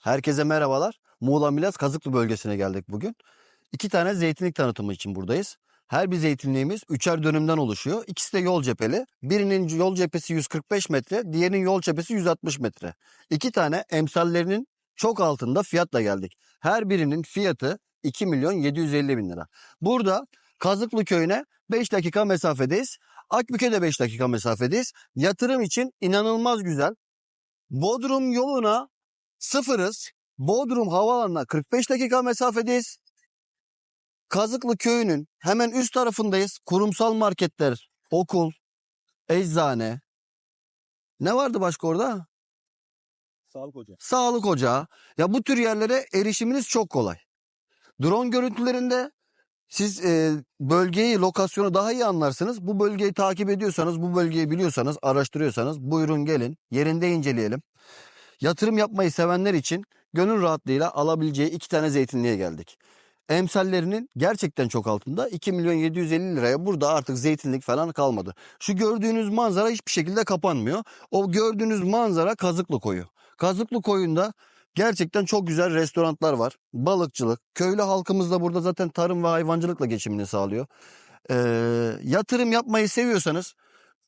Herkese merhabalar. Muğla Milas Kazıklı bölgesine geldik bugün. İki tane zeytinlik tanıtımı için buradayız. Her bir zeytinliğimiz üçer dönümden oluşuyor. İkisi de yol cepheli. Birinin yol cephesi 145 metre, diğerinin yol cephesi 160 metre. İki tane emsallerinin çok altında fiyatla geldik. Her birinin fiyatı 2 milyon 750 bin lira. Burada Kazıklı köyüne 5 dakika mesafedeyiz. Akbük'e de 5 dakika mesafedeyiz. Yatırım için inanılmaz güzel. Bodrum yoluna sıfırız. Bodrum havaalanına 45 dakika mesafedeyiz. Kazıklı köyünün hemen üst tarafındayız. Kurumsal marketler, okul, eczane. Ne vardı başka orada? Sağlık hoca. Sağlık ocağı. Ya bu tür yerlere erişiminiz çok kolay. Drone görüntülerinde siz e, bölgeyi, lokasyonu daha iyi anlarsınız. Bu bölgeyi takip ediyorsanız, bu bölgeyi biliyorsanız, araştırıyorsanız buyurun gelin. Yerinde inceleyelim. Yatırım yapmayı sevenler için gönül rahatlığıyla alabileceği iki tane zeytinliğe geldik. Emsallerinin gerçekten çok altında 2 milyon 750 liraya burada artık zeytinlik falan kalmadı. Şu gördüğünüz manzara hiçbir şekilde kapanmıyor. O gördüğünüz manzara Kazıklı Koyu. Kazıklı Koyu'nda gerçekten çok güzel restoranlar var. Balıkçılık. Köylü halkımız da burada zaten tarım ve hayvancılıkla geçimini sağlıyor. Ee, yatırım yapmayı seviyorsanız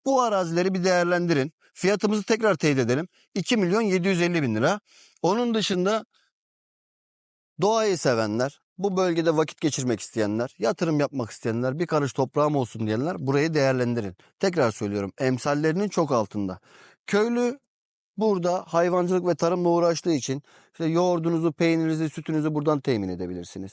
bu arazileri bir değerlendirin. Fiyatımızı tekrar teyit edelim. 2 milyon 750 bin lira. Onun dışında doğayı sevenler, bu bölgede vakit geçirmek isteyenler, yatırım yapmak isteyenler, bir karış toprağım olsun diyenler burayı değerlendirin. Tekrar söylüyorum emsallerinin çok altında. Köylü burada hayvancılık ve tarımla uğraştığı için işte yoğurdunuzu, peynirinizi, sütünüzü buradan temin edebilirsiniz.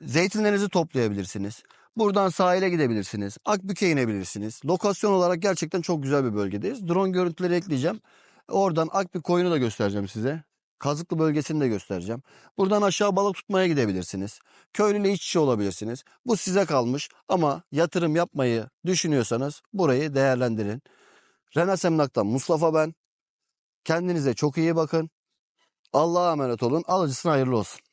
Zeytinlerinizi toplayabilirsiniz. Buradan sahile gidebilirsiniz. Akbük'e inebilirsiniz. Lokasyon olarak gerçekten çok güzel bir bölgedeyiz. Drone görüntüleri ekleyeceğim. Oradan Akbük koyunu da göstereceğim size. Kazıklı bölgesini de göstereceğim. Buradan aşağı balık tutmaya gidebilirsiniz. Köylüyle iç içe olabilirsiniz. Bu size kalmış ama yatırım yapmayı düşünüyorsanız burayı değerlendirin. Renas Emlak'tan Mustafa ben. Kendinize çok iyi bakın. Allah'a emanet olun. Alıcısına hayırlı olsun.